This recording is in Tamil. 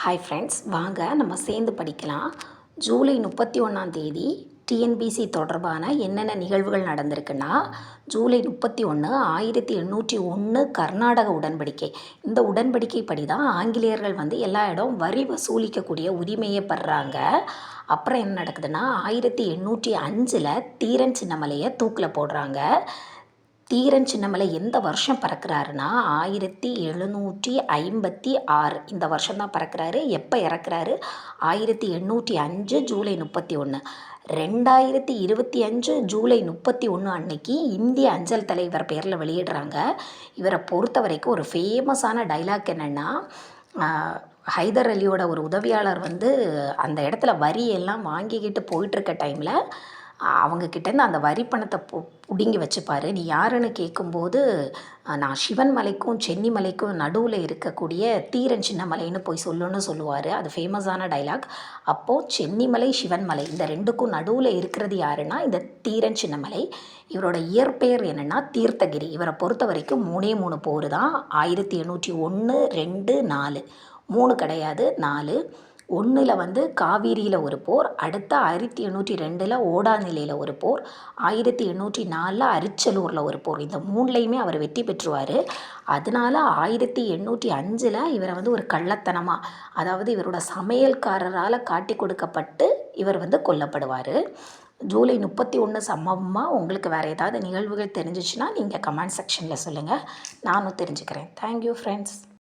ஹாய் ஃப்ரெண்ட்ஸ் வாங்க நம்ம சேர்ந்து படிக்கலாம். ஜூலை முப்பத்தி ஒன்றாம் தேதி டிஎன்பிசி தொடர்பான என்னென்ன நிகழ்வுகள் நடந்திருக்குன்னா ஜூலை முப்பத்தி ஒன்று ஆயிரத்தி எண்ணூற்றி ஒன்று கர்நாடக உடன்படிக்கை. இந்த உடன்படிக்கை படி தான் ஆங்கிலேயர்கள் வந்து எல்லா இடம் வரி வசூலிக்கக்கூடிய உரிமையை பெறுறாங்க அப்புறம் என்ன நடக்குதுன்னா ஆயிரத்தி எண்ணூற்றி அஞ்சில் தீரன் சின்னமலையை தூக்கில் போடுறாங்க. தீரன் சின்னமலை எந்த வருஷம் பறக்கிறாருன்னா? ஆயிரத்தி எழுநூற்றி ஐம்பத்தி ஆறு. இந்த வருஷம் தான் பறக்கிறாரு. எப்போ இறக்குறாரு? ஆயிரத்தி எண்ணூற்றி அஞ்சு ஜூலை முப்பத்தி ஒன்று ரெண்டாயிரத்தி இருபத்தி அஞ்சு ஜூலை முப்பத்தி ஒன்று அன்னைக்கு இந்திய அஞ்சல் தலைவர் பேரில் வெளியிடுறாங்க. இவரை பொறுத்த வரைக்கும் ஒரு ஃபேமஸான டைலாக் என்னென்னா ஹைதர் அலியோட ஒரு உதவியாளர் வந்து அந்த இடத்துல வரி எல்லாம் வாங்கிக்கிட்டு போயிட்டுருக்க டைமில் அவங்கக்கிட்டேருந்து அந்த வரி பணத்தை பு பிடுங்கி வச்சுப்பாரு. நீ யாருன்னு கேட்கும்போது நான் சிவன் மலைக்கும் சென்னி மலைக்கும் நடுவில் இருக்கக்கூடிய தீரன் சின்னமலைன்னு போய் சொல்லுன்னு சொல்லுவார். அது ஃபேமஸான டைலாக் அப்போது சென்னிமலை சிவன்மலை இந்த ரெண்டுக்கும் நடுவில் இருக்கிறது யாருன்னா இந்த தீரன் சின்னமலை இவரோட இயற்பெயர் என்னென்னா தீர்த்தகிரி. இவரை பொறுத்த வரைக்கும் மூணே மூணு போர் தான் ஆயிரத்தி எண்ணூற்றி ஒன்று ரெண்டு நாலு. மூணு கிடையாது நாலு. ஒன்றில் வந்து காவேரியில் ஒரு போர் அடுத்த ஆயிரத்தி எண்ணூற்றி ரெண்டில் ஓடாநிலையில் ஒரு போர் ஆயிரத்தி எண்ணூற்றி நாலில் அரிச்சலூரில் ஒரு போர். இந்த மூணுலேயுமே அவர் வெற்றி பெற்றுவார். அதனால ஆயிரத்தி எண்ணூற்றி அஞ்சில் இவரை வந்து ஒரு கள்ளத்தனமாக அதாவது இவரோட சமையல்காரரால் காட்டி கொடுக்கப்பட்டு இவர் வந்து கொல்லப்படுவார். ஜூலை முப்பத்தி ஒன்று சம்பவமாக உங்களுக்கு வேறு ஏதாவது நிகழ்வுகள் தெரிஞ்சிச்சுன்னா நீங்கள் கமெண்ட் செக்ஷனில் சொல்லுங்கள் நானும் தெரிஞ்சுக்கிறேன். Thank you friends